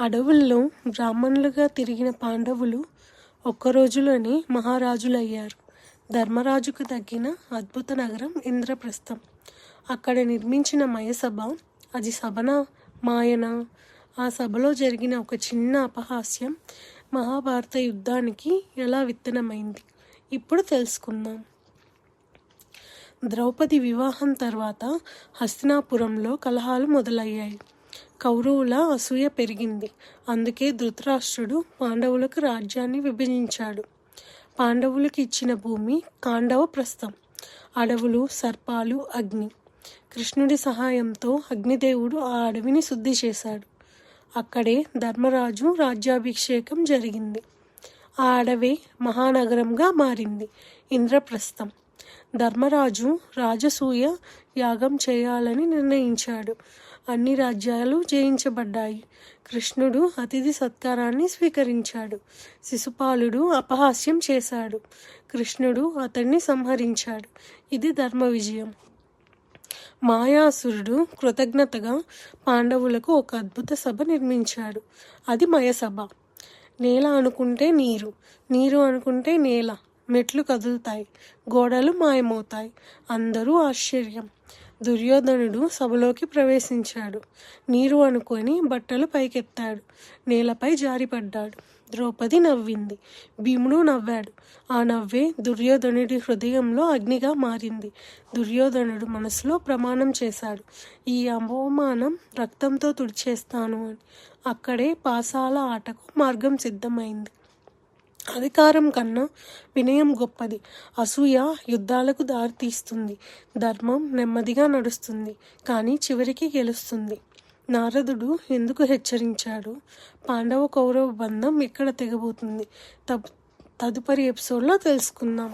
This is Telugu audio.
అడవుల్లో బ్రాహ్మణులుగా తిరిగిన పాండవులు ఒక్క రోజులోనే మహారాజులయ్యారు. ధర్మరాజుకు తగ్గిన అద్భుత నగరం ఇంద్రప్రస్థం. అక్కడ నిర్మించిన మయసభ అది సభన మాయన? ఆ సభలో జరిగిన ఒక చిన్న అపహాస్యం మహాభారత యుద్ధానికి ఎలా విత్తనమైంది? ఇప్పుడు తెలుసుకుందాం. ద్రౌపది వివాహం తర్వాత హస్తినాపురంలో కలహాలు మొదలయ్యాయి. కౌరవుల అసూయ పెరిగింది. అందుకే ధృతరాష్ట్రుడు పాండవులకు రాజ్యాన్ని విభజించాడు. పాండవులకు ఇచ్చిన భూమి కాండవ ప్రస్థం. అడవులు సర్పాలు అగ్ని. కృష్ణుడి సహాయంతో అగ్నిదేవుడు ఆ అడవిని శుద్ధి చేశాడు. అక్కడే ధర్మరాజు రాజ్యాభిషేకం జరిగింది. ఆ అడవి మహానగరంగా మారింది. ఇంద్రప్రస్థం. ధర్మరాజు రాజసూయ యాగం చేయాలని నిర్ణయించాడు. అన్ని రాజ్యాలు జయించబడ్డాయి. కృష్ణుడు అతిథి సత్కారాన్ని స్వీకరించాడు. శిశుపాలుడు అపహాస్యం చేశాడు. కృష్ణుడు అతన్ని సంహరించాడు. ఇది ధర్మ విజయం. మాయాసురుడు కృతజ్ఞతగా పాండవులకు ఒక అద్భుత సభ నిర్మించాడు. అది మయసభ. నేల అనుకుంటే నీరు నీరు అనుకుంటే నేల. మెట్లు కదులుతాయి గోడలు మాయమవుతాయి. అందరూ ఆశ్చర్యం. దుర్యోధనుడు సభలోకి ప్రవేశించాడు. నీరు అనుకొని బట్టలు పైకెత్తాడు. నేలపై జారిపడ్డాడు. ద్రౌపది నవ్వింది. భీముడు నవ్వాడు. ఆ నవ్వే దుర్యోధనుడి హృదయంలో అగ్నిగా మారింది. దుర్యోధనుడు మనసులో ప్రమాణం చేశాడు. ఈ అవమానం రక్తంతో తుడిచేస్తాను అని. అక్కడే పాసాల ఆటకు మార్గం సిద్ధమైంది. అధికారం కన్నా వినయం గొప్పది. అసూయ యుద్ధాలకు దారితీస్తుంది ధర్మం నెమ్మదిగా నడుస్తుంది. కానీ చివరికి గెలుస్తుంది. నారదుడు ఎందుకు హెచ్చరించాడు? పాండవ కౌరవ బంధం ఎక్కడ తెగబోతుంది? తదుపరి ఎపిసోడ్లో తెలుసుకుందాం.